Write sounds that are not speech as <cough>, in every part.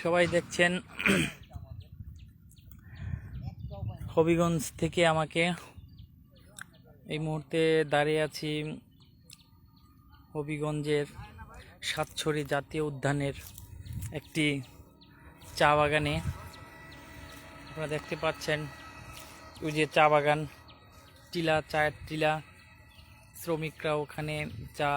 সবাই দেখছেন হবিগঞ্জ থেকে আমাকে। এই মুহূর্তে দাঁড়িয়ে আছি হবিগঞ্জের সাতছড়ি জাতীয় উদ্যানের একটি চা বাগানে। আপনারা দেখতে পাচ্ছেন, ওই যে চা বাগান, টিলা, চায়ের টিলা। শ্রমিকরা ওখানে চা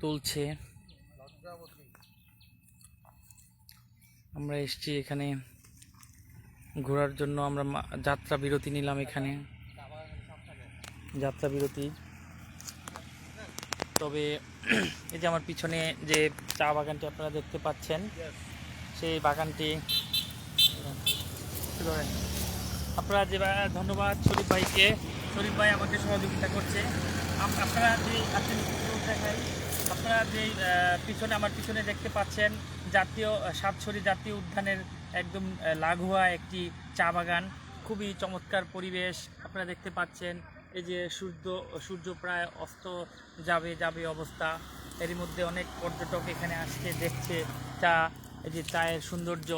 তুলছে। আমরা এসেছি এখানে। ঘোরার জন্য আমরা যাত্রা বিরতি নিলাম এখানে। যাত্রা বিরতি। তবে এই যে আমার পিছনে যে চা বাগানটি আপনারা দেখতে পাচ্ছেন, সেই বাগানটি আপনারা যে ধন্যবাদ শরীফ ভাইকে। শরীফ ভাই আমাকে সহযোগিতা করছে। আপনারা যে আপনি দেখাই, আপনারা যে পিছনে, আমার পিছনে দেখতে পাচ্ছেন জাতীয় সাতছড়ি জাতীয় উদ্যানের একদম লাগোয়া একটি চা বাগান। খুবই চমৎকার পরিবেশ আপনারা দেখতে পাচ্ছেন। এই যে সূর্য সূর্য প্রায় অস্ত যাবে যাবে অবস্থা। এরই মধ্যে অনেক পর্যটক এখানে আসছে, দেখছে চা, এই যে চায়ের সৌন্দর্য,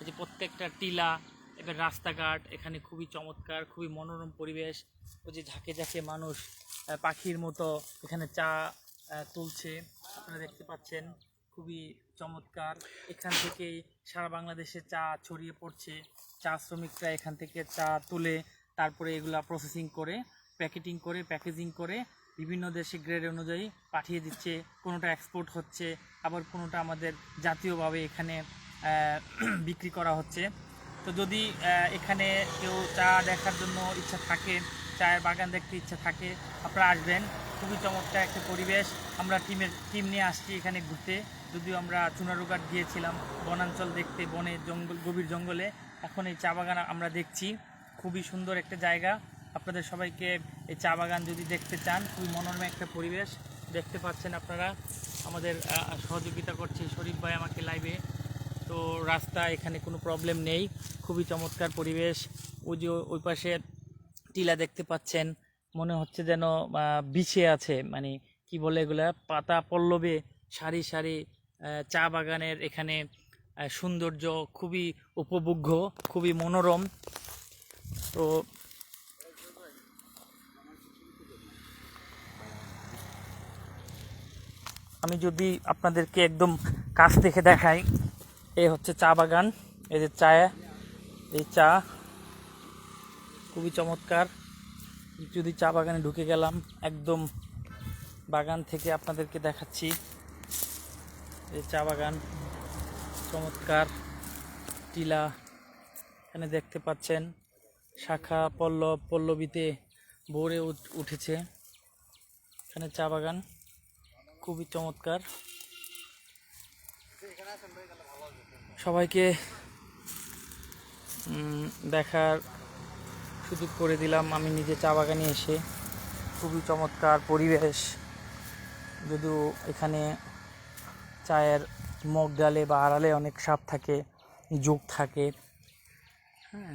এই যে প্রত্যেকটা টিলা এবার রাস্তাঘাট, এখানে খুবই চমৎকার, খুবই মনোরম পরিবেশ। ওই যে ঝাঁকে ঝাঁকে মানুষ পাখির মতো এখানে চা তুলছে। আপনারা দেখতে পাচ্ছেন, খুবই চমৎকার। এখান থেকেই সারা বাংলাদেশে চা ছড়িয়ে পড়ছে। চা শ্রমিকরা এখান থেকে চা তুলে তারপরে এগুলা প্রসেসিং করে, প্যাকেটিং করে, প্যাকেজিং করে বিভিন্ন দেশে গ্রেড অনুযায়ী পাঠিয়ে দিচ্ছে। কোনোটা এক্সপোর্ট হচ্ছে, আবার কোনোটা আমাদের জাতীয়ভাবে এখানে <clears throat> বিক্রি করা হচ্ছে। তো যদি এখানে কেউ চা দেখার জন্য ইচ্ছা থাকে, চায়ের বাগান দেখতে ইচ্ছা থাকে, আপনারা আসবেন। খুবই চমৎকার একটা পরিবেশ। আমরা টিমের, টিম নিয়ে আসছি এখানে ঘুরতে। যদিও আমরা চুনারুঘাট গিয়েছিলাম, বনাঞ্চল দেখতে, বনে জঙ্গল, গভীর জঙ্গলে। এখন এই চা বাগান আমরা দেখছি। খুবই সুন্দর একটা জায়গা। আপনাদের সবাইকে এই চা বাগান যদি দেখতে চান, খুবই মনোরম একটা পরিবেশ। দেখতে পাচ্ছেন আপনারা, আমাদের সহযোগিতা করছে শরীফ ভাই আমাকে লাইভে তো রাস্তা এখানে কোনো প্রবলেম নেই। খুবই চমৎকার পরিবেশ। ওই যে ওই পাশে টিলা দেখতে পাচ্ছেন। মনে হচ্ছে যেন বিছে আছে। মানে কি বলে এগুলা? পাতা পল্লবে, সারি সারি চা বাগানের এখানে সৌন্দর্য খুবই উপভোগ্য, খুবই মনোরম। তো আমি যদি আপনাদেরকে একদম কাছ থেকে দেখাই এই হচ্ছে চা বাগান, এই যে চা এই চা। খুবই চমৎকার। যদি চা বাগানে ঢুকে গেলাম, একদম বাগান থেকে আপনাদেরকে দেখাচ্ছি। এই চা বাগান, চমৎকার। টিলা, এখানে দেখতে পাচ্ছেন, শাখা পল্লব, পল্লবীতে ভরে উঠ- উঠেছে। এখানে চা বাগান, খুবই চমৎকার। সবাইকে দেখার সুযোগ করে দিলাম। আমি নিজে চা বাগানে এসে খুবই চমৎকার পরিবেশ, যদিও এখানে চায়ের মগ ডালে বা আড়ালে অনেক সাপ থাকে, যোগ থাকে। হ্যাঁ।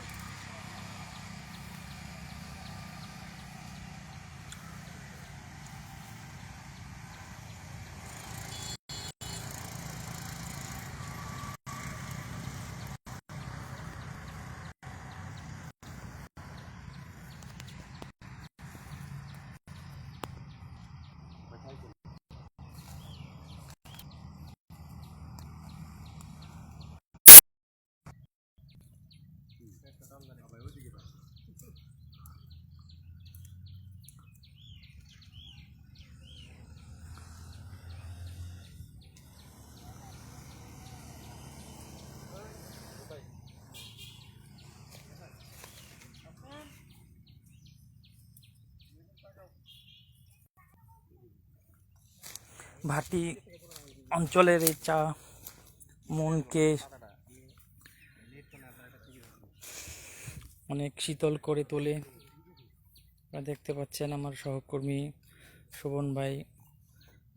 ভাটি অঞ্চলের এই চা মনকে অনেক শীতল করে তোলে। আপনারা দেখতে পাচ্ছেন আমার সহকর্মী শোভন ভাই,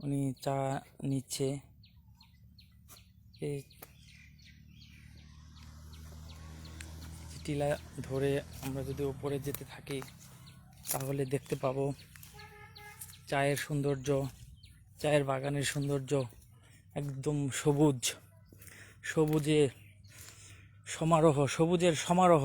উনি চা নিচ্ছে। এই টিলা ধরে আমরা যদি উপরে যেতে থাকি, তাহলে দেখতে পাবো চায়ের সৌন্দর্য, চায়ের বাগানের সৌন্দর্য একদম সবুজ। সবুজে সমারোহ, সবুজের সমারোহ।